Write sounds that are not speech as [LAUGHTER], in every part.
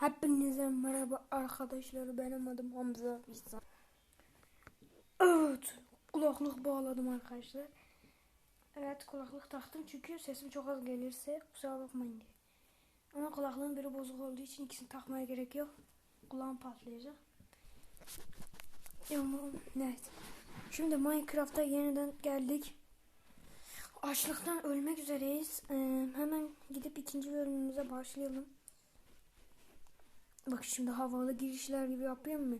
Hepinize merhaba arkadaşlar. Benim adım Hamza İhsan. Evet. Kulaklık bağladım arkadaşlar. Evet kulaklık taktım çünkü sesim çok az gelirse kusura bakmayın diye. Ama kulaklığın biri bozuk olduğu için ikisini takmaya gerek yok. Kulağım patlayacak. Evet. Şimdi Minecraft'a yeniden geldik. Açlıktan ölmek üzereyiz. Ee, hemen gidip ikinci bölümümüze başlayalım. Bak şimdi havalı girişler gibi yapayım mı?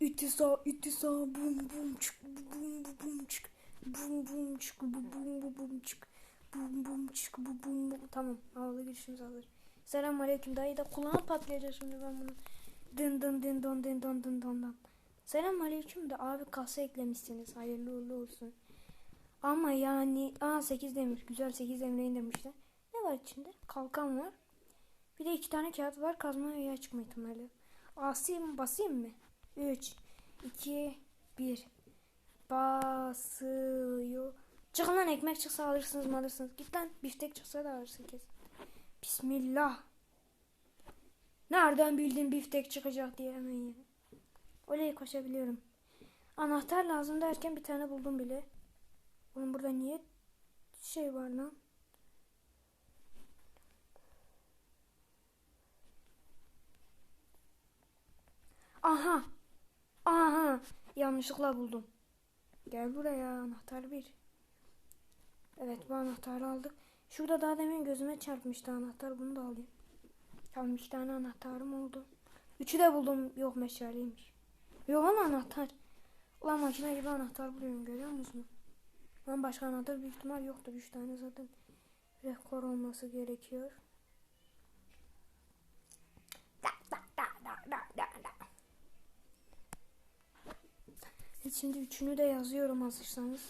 İttisa, ittisa, bum bum çık, bu bum bu bum çık, bum bum çık, bu bum bu bum çık, bum bum çık, bu bum bum. Tamam, havalı girişimiz hazır. Selam aleyküm dayı da kulağım patlayacak şimdi ben bunu. Dın dın dın don dın don dın don don. Selam aleyküm de abi kasa eklemişsiniz. Hayırlı uğurlu olsun. Ama yani aa 8 demir. Güzel 8 demir indirmişler. Ne var içinde? Kalkan var. Bir de iki tane kağıt var. Kazma veya çıkma ihtimali. Basayım, basayım mı? 3, 2, 1. Basıyor. Çıkın lan ekmek çıksa alırsınız mı alırsınız. Git lan biftek çıksa da alırsın kesin. Bismillah. Nereden bildin biftek çıkacak diye hemen. Oley koşabiliyorum. Anahtar lazım derken bir tane buldum bile. Oğlum burada niye şey var lan? Aha. Aha. Yanlışlıkla buldum. Gel buraya anahtar bir. Evet bu anahtarı aldık. Şurada daha demin gözüme çarpmıştı anahtar. Bunu da alayım. Tamam iki tane anahtarım oldu. Üçü de buldum. Yok meşaleymiş. Yok ama anahtar. Ulan makine gibi anahtar buluyorum görüyor musun? Lan başka anahtar büyük ihtimal yoktur. Üç tane zaten rekor olması gerekiyor. Da, da, da, da, da, da, da. Evet, Şimdi üçünü de yazıyorum hazırsanız.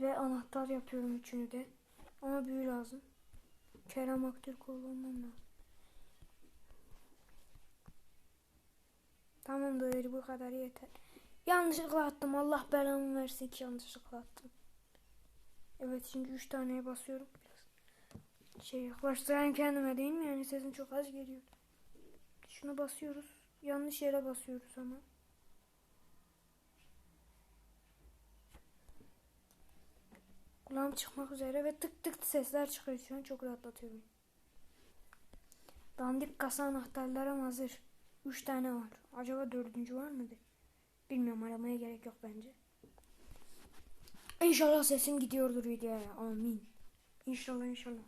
Ve anahtar yapıyorum üçünü de. Ama büyü lazım. Kerem Aktürk olmam lazım. Tamam da öyle bu kadar yeter. Yanlışlıkla attım. Allah belamı versin ki yanlışlıkla attım. Evet şimdi üç taneye basıyorum. Biraz şey yaklaştırayım kendime değil mi? Yani sesim çok az geliyor. Şunu basıyoruz. Yanlış yere basıyoruz ama. Kulağım çıkmak üzere ve tık tık sesler çıkıyor şu an çok rahatlatıyorum. Dandik kasa anahtarlarım hazır. Üç tane var. Acaba dördüncü var mıdır? Bilmiyorum aramaya gerek yok bence. İnşallah sesim gidiyordur videoya. Amin. İnşallah inşallah.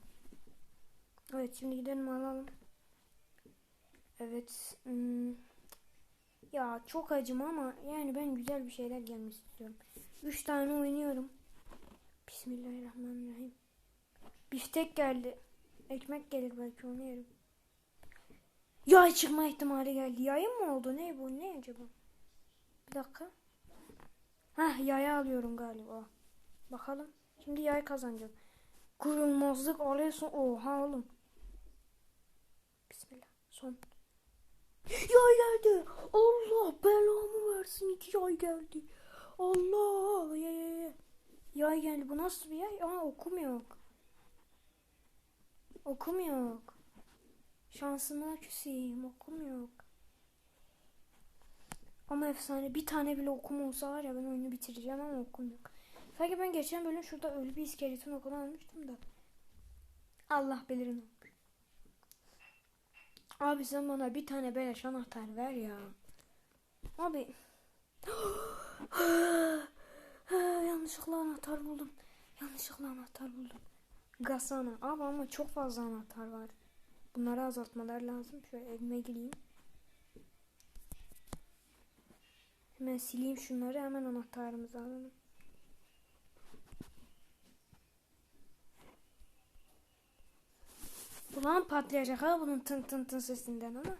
Evet şimdi gidelim alalım. Evet. hmm. Ya çok acım ama yani ben güzel bir şeyler gelmesi istiyorum. Üç tane oynuyorum. Bismillahirrahmanirrahim. Biftek geldi. Ekmek gelir belki onu yerim. Yay çıkma ihtimali geldi. Yayın mı oldu? Ne bu? Ne acaba? Bir dakika. Heh yaya alıyorum galiba. Bakalım. Şimdi yay kazanacağım. Kurulmazlık alıyorsun. Oha oğlum. Bismillah. Son. Yay geldi. Allah belamı versin. İki yay geldi. Allah. Yay geldi. Bu nasıl bir yay? Aa okum yok. Okum yok. Şansıma küseyim. Okum yok. Ama efsane bir tane bile okum olsa var ya ben oyunu bitireceğim ama okum yok. Sanki ben geçen bölüm şurada ölü bir iskeletin okunu almıştım da. Allah bilir ne. Abi sen bana bir tane beleş anahtar ver ya. Abi. [GASPS] Yanlışlıkla anahtar buldum. Yanlışlıkla anahtar buldum. Gasana. Abi ama çok fazla anahtar var. Bunları azaltmalar lazım. Şöyle evime gireyim. Hemen sileyim şunları. Hemen anahtarımızı alalım. Ulan patlayacak ha bunun tın tın tın sesinden ama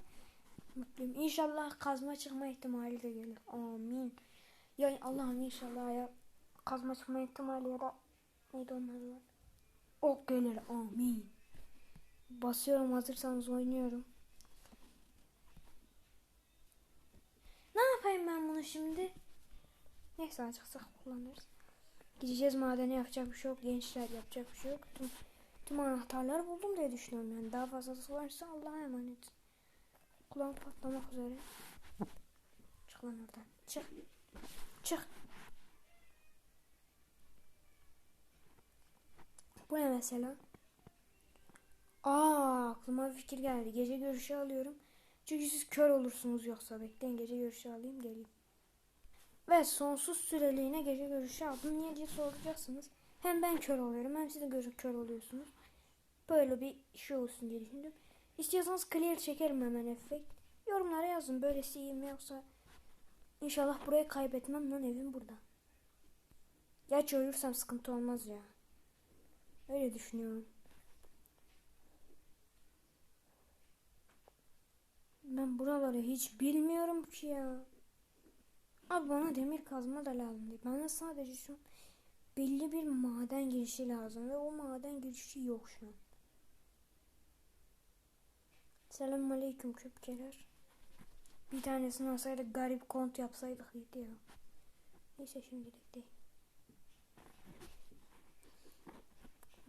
mutluyum. İnşallah kazma çıkma ihtimali de gelir. Amin. Yani Allah'ım inşallah ya kazma çıkma ihtimali ya da neydi onlar var. Ok gelir. Amin. Basıyorum hazırsanız oynuyorum. Ne yapayım ben bunu şimdi? Neyse açıksak kullanırız. Gideceğiz madene yapacak bir şey yok. Gençler yapacak bir şey yok. Tüm, tüm anahtarları buldum diye düşünüyorum yani. Daha fazlası varsa Allah'a emanet. Kulağım patlamak üzere. Çık lan oradan. Çık. Çık. Bu ne mesela? Aa aklıma bir fikir geldi. Gece görüşü alıyorum. Çünkü siz kör olursunuz yoksa bekleyin gece görüşü alayım geleyim. Ve sonsuz süreliğine gece görüşü aldım. Niye diye soracaksınız. Hem ben kör oluyorum hem siz de gözü kör oluyorsunuz. Böyle bir şey olsun diye düşündüm. İstiyorsanız clear çekerim hemen efekt. Yorumlara yazın böylesi iyi mi yoksa İnşallah burayı kaybetmem lan evim burada. Gerçi ölürsem sıkıntı olmaz ya. Öyle düşünüyorum. Ben buraları hiç bilmiyorum ki ya. Abi bana demir kazma da lazım değil. Bana sadece şu belli bir maden girişi lazım ve o maden girişi yok şu an. Selamun aleyküm köpkeler. Bir tanesini alsaydık garip kont yapsaydık iyiydi ya. Neyse şimdilik değil.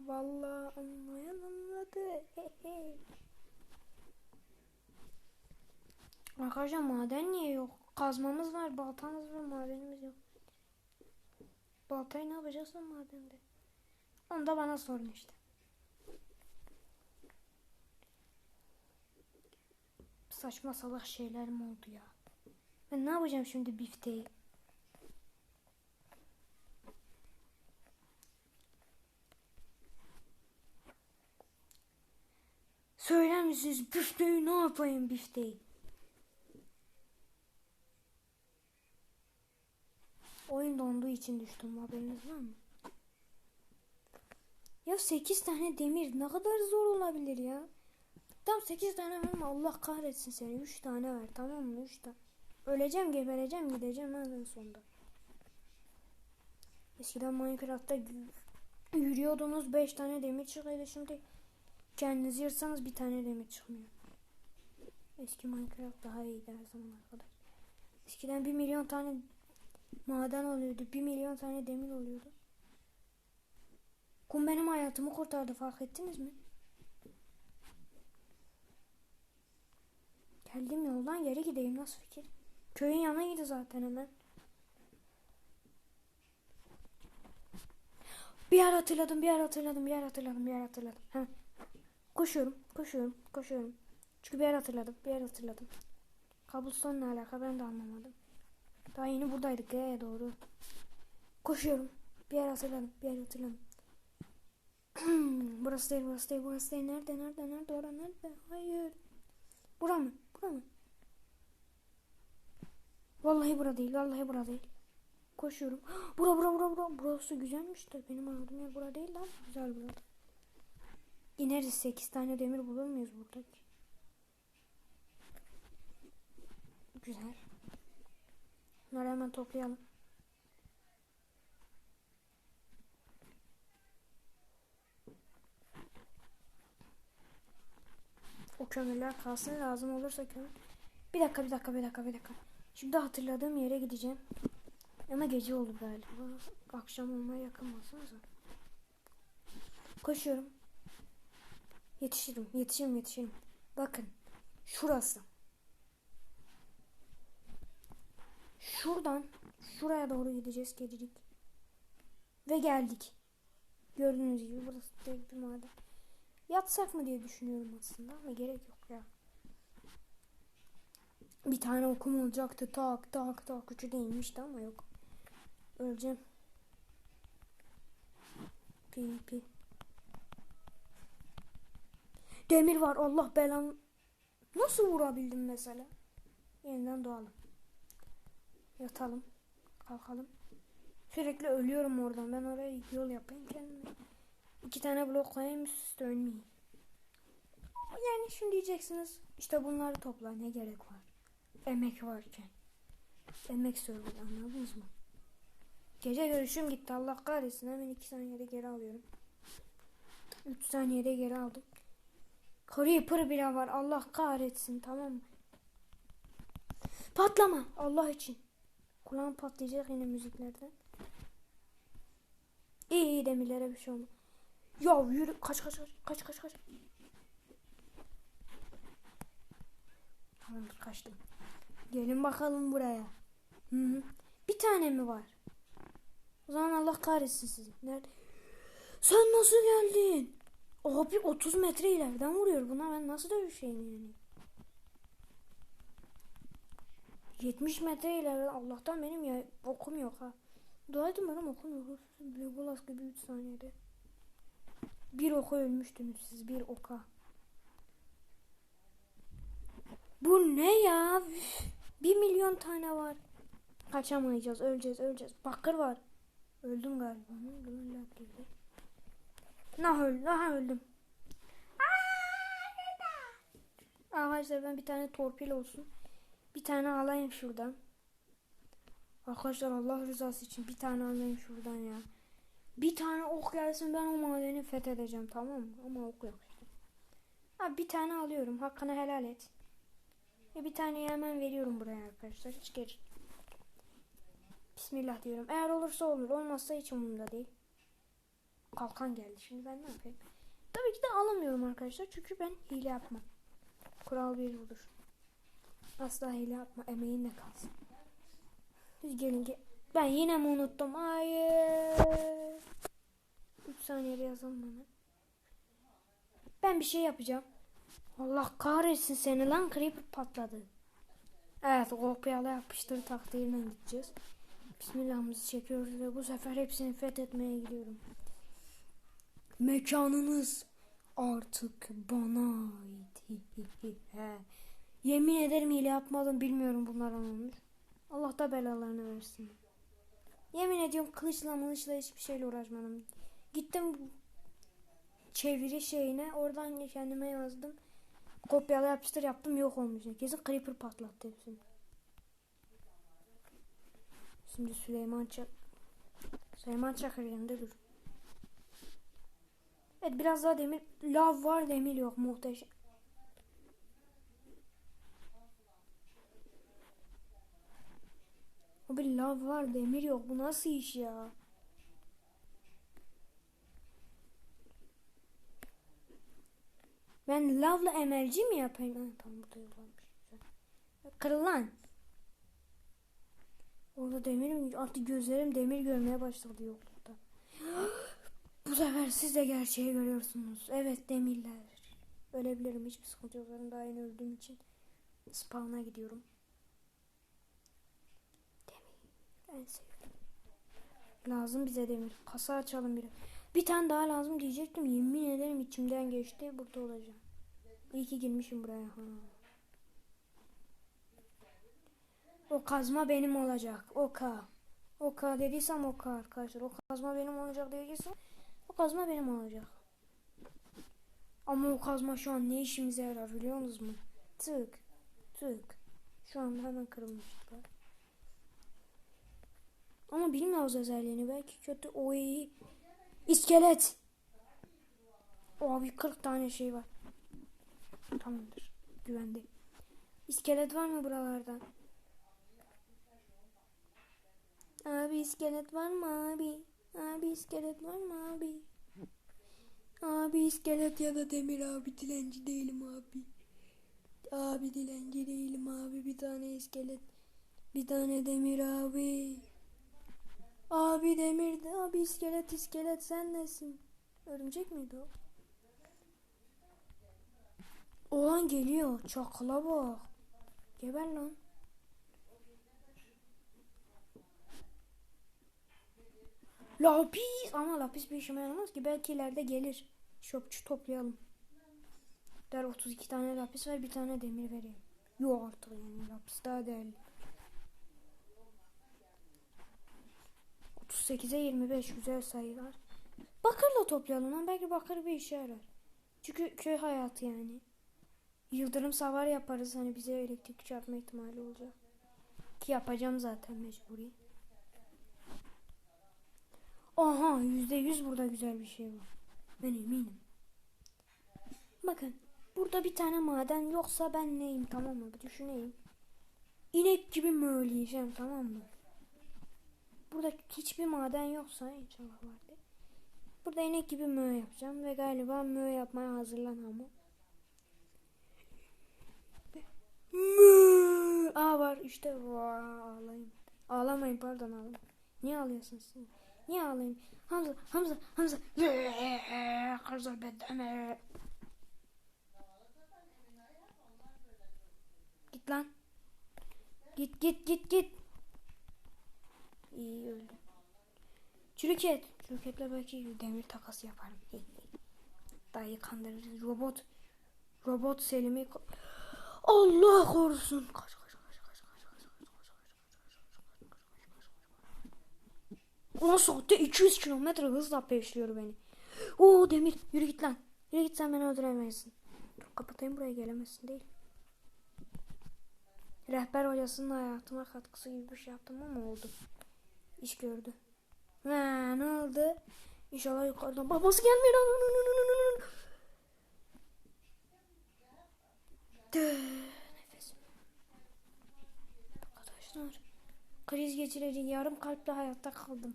Vallahi anlayan anladı. He [LAUGHS] he. Arkadaşlar maden niye yok? Kazmamız var, baltamız var, madenimiz yok. Baltayı ne yapacağız o madende? Onu da bana sorun işte. Saçma salak şeyler mi oldu ya? Ben ne yapacağım şimdi bifteyi? Söyler misiniz bifteyi ne yapayım bifteyi? Oyun donduğu için düştüm haberiniz var mı? Ya 8 tane demir ne kadar zor olabilir ya? Tam 8 tane verme Allah kahretsin seni 3 tane ver tamam mı 3 tane. Öleceğim gebereceğim gideceğim en sonunda. Eskiden Minecraft'ta yürüyordunuz 5 tane demir çıkıyordu şimdi kendinizi yırtsanız bir tane demir çıkmıyor. Eski Minecraft daha iyiydi her zaman arkadaş. Eskiden 1 milyon tane maden oluyordu. 1 milyon tane demir oluyordu. Kum benim hayatımı kurtardı fark ettiniz mi? Geldim yoldan geri gideyim nasıl fikir? Köyün yanıydı zaten hemen. Bir yer hatırladım, bir yer hatırladım, bir yer hatırladım, bir yer hatırladım. Hemen. Koşuyorum, koşuyorum, koşuyorum. Çünkü bir yer hatırladım, bir yer hatırladım. Kabuston ne alaka ben de anlamadım. Daha yeni buradaydık G'ye doğru. Koşuyorum. Bir yer hatırladım, bir yer hatırladım. [CLEARS THROAT] burası değil, burası değil, burası değil. Nerede, nerede, nerede, orada, nerede? Hayır. Bura mı? Bura mı? Vallahi bura değil. Vallahi bura değil. Koşuyorum. [GASPS] Bura bura bura bura. Burası güzelmiş de benim aradığım yer bura değil lan. Güzel burada. İneriz 8 tane demir bulur muyuz buradaki? Güzel. Bunları hemen toplayalım. O kömürler kalsın lazım olursa kömür. Bir dakika bir dakika bir dakika bir dakika. Şimdi hatırladığım yere gideceğim. Ama gece oldu galiba. Akşam olmaya yakın baksanıza. Koşuyorum. Yetişirim, yetişirim, yetişirim. Bakın. Şurası. Şuradan şuraya doğru gideceğiz gecelik. Ve geldik. Gördüğünüz gibi burası değil bir maden. Yatsak mı diye düşünüyorum aslında ama gerek yok ya. Bir tane okum olacaktı tak tak tak ucu değilmişti ama yok. Öleceğim. Pi pi. Demir var Allah belan. Nasıl vurabildim mesela? Yeniden doğalım. Yatalım. Kalkalım. Sürekli ölüyorum oradan. Ben oraya yol yapayım kendime. İki tane blok koyayım üst ölmeyeyim. Yani şimdi diyeceksiniz işte bunları topla ne gerek var. Emek varken. Emek server anladınız mı? Gece görüşüm gitti Allah kahretsin hemen iki saniyede geri alıyorum. Üç saniyede geri aldım. Creeper bile var Allah kahretsin tamam mı? Patlama Allah için. Kulağım patlayacak yine müziklerden. İyi iyi demirlere bir şey olmaz. Ya yürü kaç kaç kaç kaç kaç kaç. Tamamdır kaçtım. Gelin bakalım buraya. Hı -hı. Bir tane mi var? O zaman Allah kahretsin sizi. Nerede? Sen nasıl geldin? Abi 30 metre ileriden vuruyor. Buna ben nasıl dövüşeyim yani? 70 metre ileriden Allah'tan benim ya okum yok ha. Dua edin benim okum yok. Legolas gibi 3 saniyede. Bir oka ölmüştünüz siz bir oka. Bu ne ya? Üf, bir milyon tane var. Kaçamayacağız. Öleceğiz öleceğiz. Bakır var. Öldüm galiba. Nah öldüm. Nah öldüm. Arkadaşlar ben bir tane torpil olsun. Bir tane alayım şuradan. Arkadaşlar Allah rızası için bir tane alayım şuradan ya. Bir tane ok gelsin ben o madeni fethedeceğim tamam mı? Ama ok yok. Abi bir tane alıyorum. Hakkını helal et. Ve bir tane hemen veriyorum buraya arkadaşlar. Hiç geç. Bismillah diyorum. Eğer olursa olur. Olmazsa hiç umurumda değil. Kalkan geldi. Şimdi ben ne yapayım? Tabii ki de alamıyorum arkadaşlar. Çünkü ben hile yapmam. Kural bir budur. Asla hile yapma. Emeğinle kalsın. Biz gelin ki. Ben yine mi unuttum? Hayır. 3 saniyede yazalım hemen. Ben bir şey yapacağım. Allah kahretsin seni lan creeper patladı. Evet kopyala yapıştır taktiğiyle gideceğiz. Bismillahımızı çekiyoruz ve bu sefer hepsini fethetmeye gidiyorum. Mekanınız artık bana ait. Yemin ederim hile yapmadım bilmiyorum bunlardan olmuş. Allah da belalarını versin. Yemin ediyorum kılıçla mılıçla hiçbir şeyle uğraşmadım. Gittim çeviri şeyine oradan kendime yazdım. Kopyala yapıştır yaptım yok olmuş. Kesin creeper patlattı hepsini. Şimdi Süleyman Çak Süleyman Çakır yanında dur. Evet biraz daha demir. Lav var demir yok muhteşem. Abi lav var demir yok. Bu nasıl iş ya? Ben lavla emerci mi yapayım? Ha, tamam burada yollamış. Kırıl. Orada demir mi? Artık gözlerim demir görmeye başladı yoklukta. Bu sefer siz de gerçeği görüyorsunuz. Evet demirler. Ölebilirim hiçbir sıkıntı yok. Ben daha yeni öldüğüm için spawn'a gidiyorum. Demir. En sevdiğim. Lazım bize demir. Kasa açalım bir. Bir tane daha lazım diyecektim. Yemin ederim içimden geçti. Burada olacağım. İyi ki girmişim buraya. Ha. O kazma benim olacak. Oka. Oka dediysem oka arkadaşlar. O kazma benim olacak dediysem o kazma benim olacak. Ama o kazma şu an ne işimize yarar biliyor musunuz? Tık. Tık. Şu an hemen kırılmışlar. Ama bilmiyoruz özelliğini. Belki kötü. Oy. İskelet. Abi 40 tane şey var. Tamamdır. Güvende. İskelet var mı buralardan? Abi iskelet var mı abi? Abi iskelet var mı abi? Abi iskelet ya da demir abi dilenci değilim abi. Abi dilenci değilim abi bir tane iskelet. Bir tane demir abi. Abi demir abi iskelet iskelet sen nesin? Örümcek miydi o? Oğlan geliyor. Çakala bak. Geber lan. Lapis. Ama lapis bir işime yaramaz ki. Belki ileride gelir. Şopçu toplayalım. Der 32 tane lapis ver bir tane demir vereyim. Yok artık yani lapis daha değerli. 38'e 25 güzel sayılar. Bakırla toplayalım lan belki bakır bir işe yarar. Çünkü köy hayatı yani. Yıldırım savar yaparız hani bize elektrik çarpma ihtimali olacak. Ki yapacağım zaten mecburi. Aha yüzde yüz burada güzel bir şey var. Ben eminim. Bakın burada bir tane maden yoksa ben neyim tamam mı? Bir düşüneyim. İnek gibi möğleyeceğim tamam mı? Burada hiçbir maden yoksa inşallah vardır. Burada inek gibi mö yapacağım ve galiba mö yapmaya hazırlan ama. Mö işte vay ağlayın. Ağlamayın pardon ağlamayın. Niye ağlıyorsun sen? Niye ağlayayım? Hamza, Hamza, Hamza. Kızıl bedene. Git lan. Git git git git. İyi öldü. Çürük et. Çürük etle belki demir takası yaparım. Dayı kandırırız. Robot. Robot Selim'i Allah korusun. Kaç 10 saatte 200 kilometre hızla peşliyor beni. Oo Demir yürü git lan. Yürü git sen beni öldüremezsin. Dur kapatayım buraya gelemezsin değil. Rehber hocasının hayatıma katkısı gibi bir şey yaptım ama oldu. İş gördü. Ha, ne oldu? İnşallah yukarıdan babası gelmiyor. Nefesim. Arkadaşlar kriz geçirerek yarım kalple hayatta kaldım.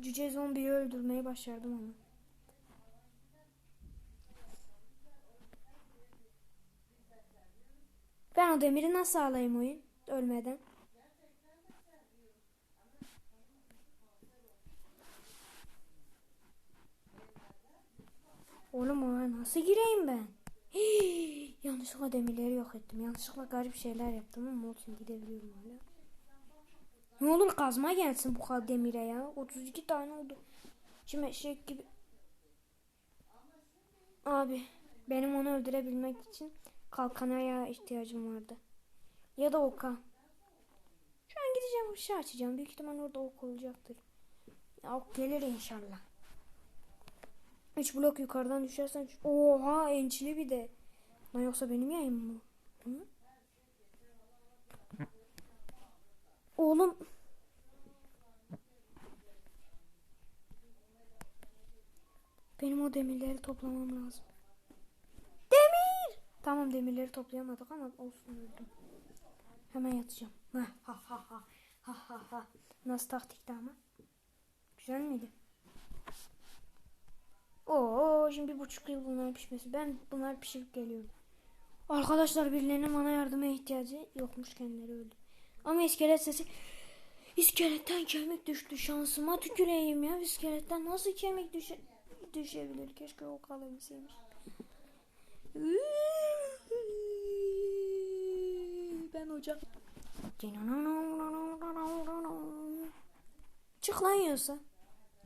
Cüce zombiyi öldürmeyi başardım ama. Ben o demiri nasıl alayım oyun? Ölmeden. Oğlum ona nasıl gireyim ben? [GASPS] Hii, yanlışlıkla demirleri yok ettim. Yanlışlıkla garip şeyler yaptım ama olsun gidebiliyorum hala. Ne olur kazma gelsin bu kadar demire ya. 32 tane oldu. Şimdi eşek gibi. Abi benim onu öldürebilmek için kalkan ayağa ihtiyacım vardı. Ya da oka. Şu an gideceğim ışığı açacağım. Büyük ihtimal orada ok olacaktır. Ya ok gelir inşallah. 3 blok yukarıdan düşersen oha ençili bir de. Lan yoksa benim yayım mı? Hı? Oğlum Benim demirleri toplamam lazım. Demir! Tamam demirleri toplayamadık ama olsun öldüm. Hemen yatacağım. Ha ha ha ha ha ha ha. Nasıl taktikti ama? Güzel miydi? Oo şimdi bir buçuk yıl bunlar pişmesi. Ben bunlar pişirip geliyorum. Arkadaşlar birilerinin bana yardıma ihtiyacı yokmuş kendileri öldü. Ama iskelet sesi İskeletten kemik düştü şansıma tüküreyim ya. İskeletten nasıl kemik düşe düşebilir? Keşke o kalabilseymiş. Ben ocak. Çık lan yiyorsa.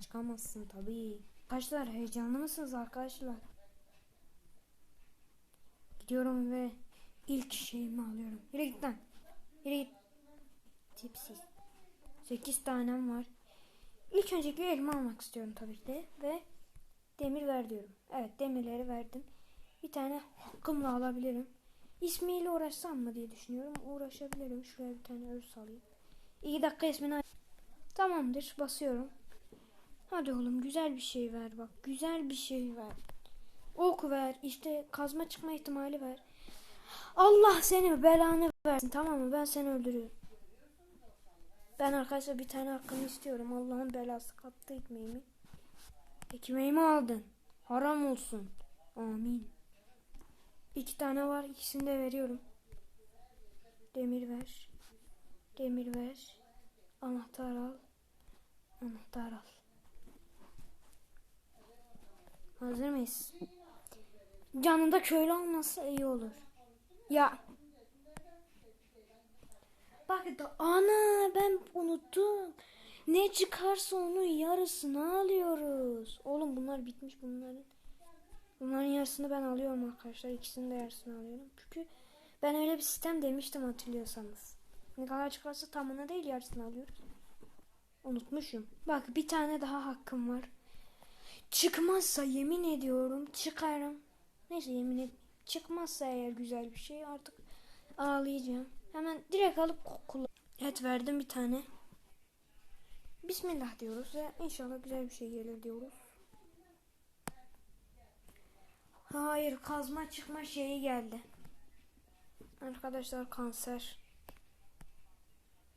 Çıkamazsın tabii. Arkadaşlar heyecanlı mısınız arkadaşlar? Gidiyorum ve ilk şeyimi alıyorum. Yürü git lan. Yürü git. Tipsiz. 8 tanem var. İlk öncelikle elma almak istiyorum tabii ki de. Ve demir ver diyorum. Evet demirleri verdim. Bir tane hakkımla alabilirim. İsmiyle uğraşsam mı diye düşünüyorum. Uğraşabilirim. Şuraya bir tane örs alayım. 2 dakika ismini Tamamdır. Basıyorum. Hadi oğlum güzel bir şey ver bak. Güzel bir şey ver. Ok ver. İşte kazma çıkma ihtimali ver. Allah seni belanı versin tamam mı? Ben seni öldürüyorum. Ben arkadaşlar bir tane hakkımı istiyorum. Allah'ın belası kattı ekmeğimi. Ekmeğimi aldın. Haram olsun. Amin. İki tane var. ikisini de veriyorum. Demir ver. Demir ver. Anahtar al. Anahtar al. Hazır mıyız? Canında köylü olmasa iyi olur. Ya. Bak da ana ben unuttum. Ne çıkarsa onun yarısını alıyoruz. Bunlar bitmiş bunların. Bunların yarısını ben alıyorum arkadaşlar. İkisinin de yarısını alıyorum. Çünkü ben öyle bir sistem demiştim hatırlıyorsanız. Ne kadar çıkarsa tamına değil yarısını alıyoruz. Unutmuşum. Bak bir tane daha hakkım var. Çıkmazsa yemin ediyorum çıkarım. Neyse yemin et. Çıkmazsa eğer güzel bir şey artık ağlayacağım. Hemen direkt alıp kullan. Evet verdim bir tane. Bismillah diyoruz ve inşallah güzel bir şey gelir diyoruz. Hayır kazma çıkma şeyi geldi. Arkadaşlar kanser.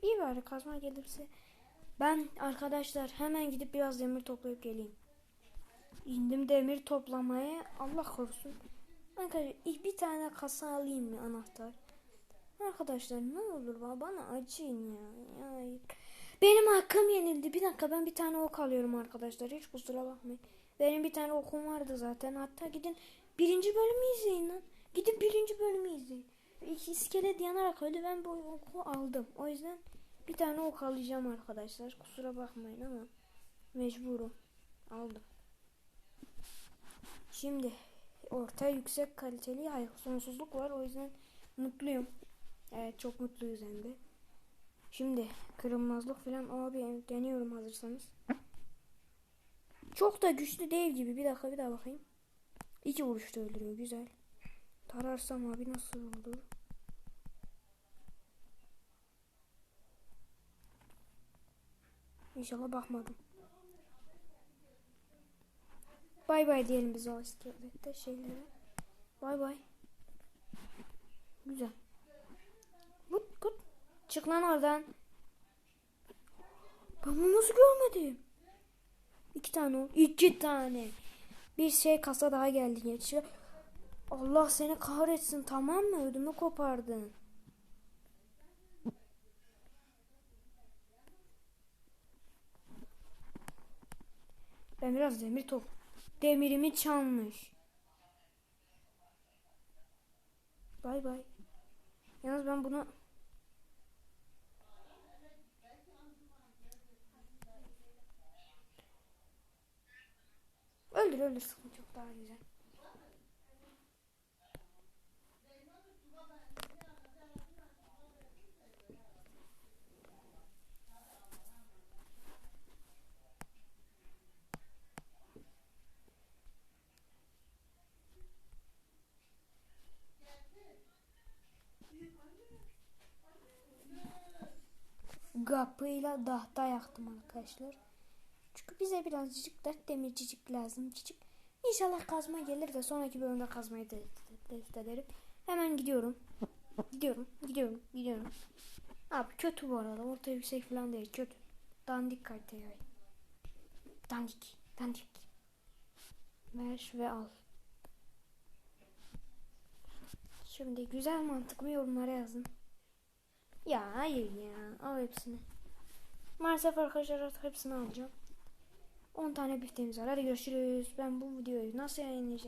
İyi bari kazma gelirse. Ben arkadaşlar hemen gidip biraz demir toplayıp geleyim. İndim demir toplamaya. Allah korusun. Arkadaşlar bir tane kasa alayım mı anahtar? Arkadaşlar ne olur ba- bana acıyın ya. ya. Benim hakkım yenildi. Bir dakika ben bir tane ok alıyorum arkadaşlar. Hiç kusura bakmayın. Benim bir tane okum vardı zaten. Hatta gidin birinci bölümü izleyin lan. Gidin birinci bölümü izleyin. İki iskelet yanarak öldü. Ben bu oku aldım. O yüzden bir tane ok alacağım arkadaşlar. Kusura bakmayın ama mecburum. Aldım. Şimdi orta yüksek kaliteli hayır sonsuzluk var. O yüzden mutluyum. Evet çok mutluyuz hem de. Şimdi kırılmazlık falan abi deniyorum hazırsanız. Çok da güçlü değil gibi. Bir dakika bir daha bakayım. İki vuruşta öldürüyor. Güzel. Tararsam abi nasıl olur? İnşallah bakmadım. Bay bay diyelim biz o iskelette şeylere. Bay bay. Güzel. Kut kut. Çık lan oradan. Ben bunu nasıl görmedim? İki tane oldu. İki tane. Bir şey kasa daha geldi geçiyor. Allah seni kahretsin tamam mı? Ödümü kopardın. Ben biraz demir top. Demirimi çalmış. Bay bay. Yalnız ben bunu öldür öldür sıkıntı yok daha güzel. Kapıyla dahta yaktım arkadaşlar. Çünkü bize birazcık dert demircicik lazım. Cicik. İnşallah kazma gelir de sonraki bölümde kazmayı test ederim. Hemen gidiyorum. Gidiyorum, gidiyorum, gidiyorum. Abi kötü bu arada. Orta yüksek falan değil. Kötü. Dandik kalite yay. Dandik, dandik. Ver ve al. Şimdi güzel mantıklı yorumlara yazın. Ya hayır ya. Al hepsini. Maalesef arkadaşlar artık hepsini alacağım. 10 tane bifteğimiz var. Hadi görüşürüz. Ben bu videoyu nasıl yayınlayacağım?